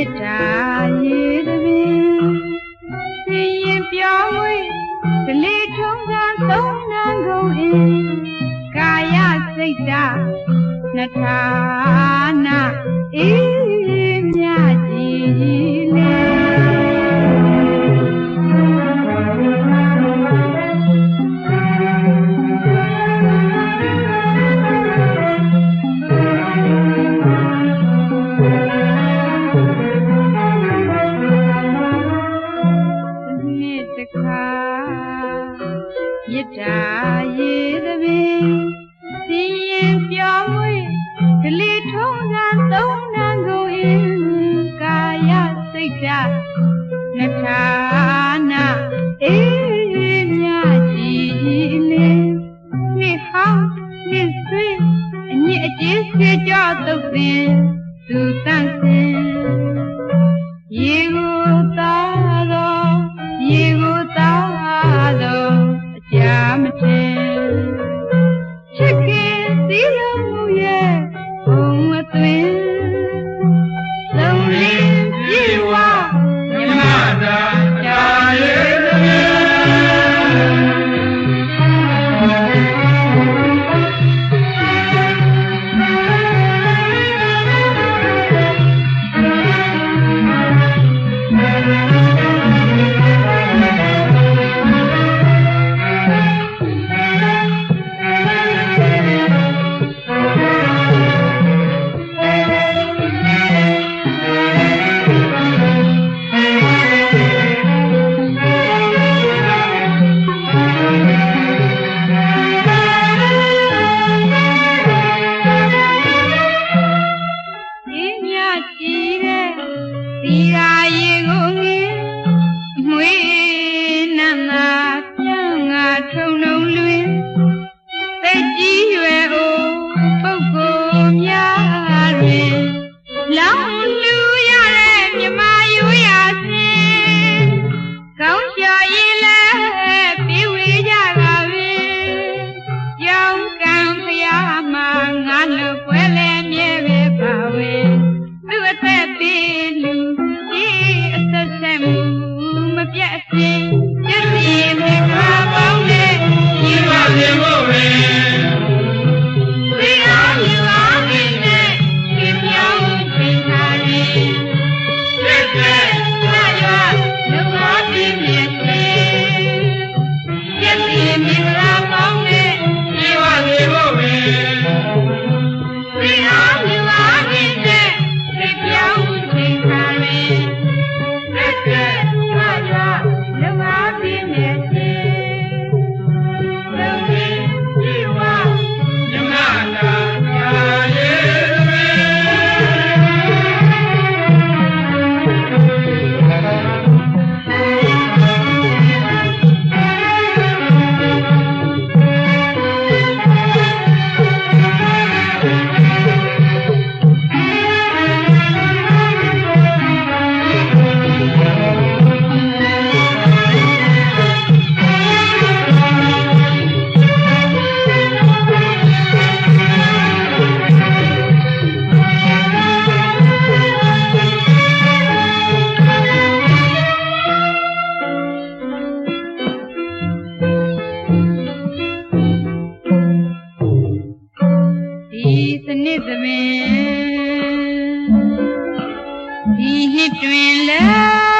မေတ္တာရေတပင်သိရင်ပြောင်းွေဒလေထုံးသာသုံးနံကုန်၏ကာယစိတ်ဓာနှစ်ထာ ရေးသပင်စည်ရင်ပြောင်း၍ဒလီထုံးသာသုံးနှံကိုဤကာယစိတ်ဓာတ်နထာနာအေး Mira ဒီနှစ်တွင်လည်း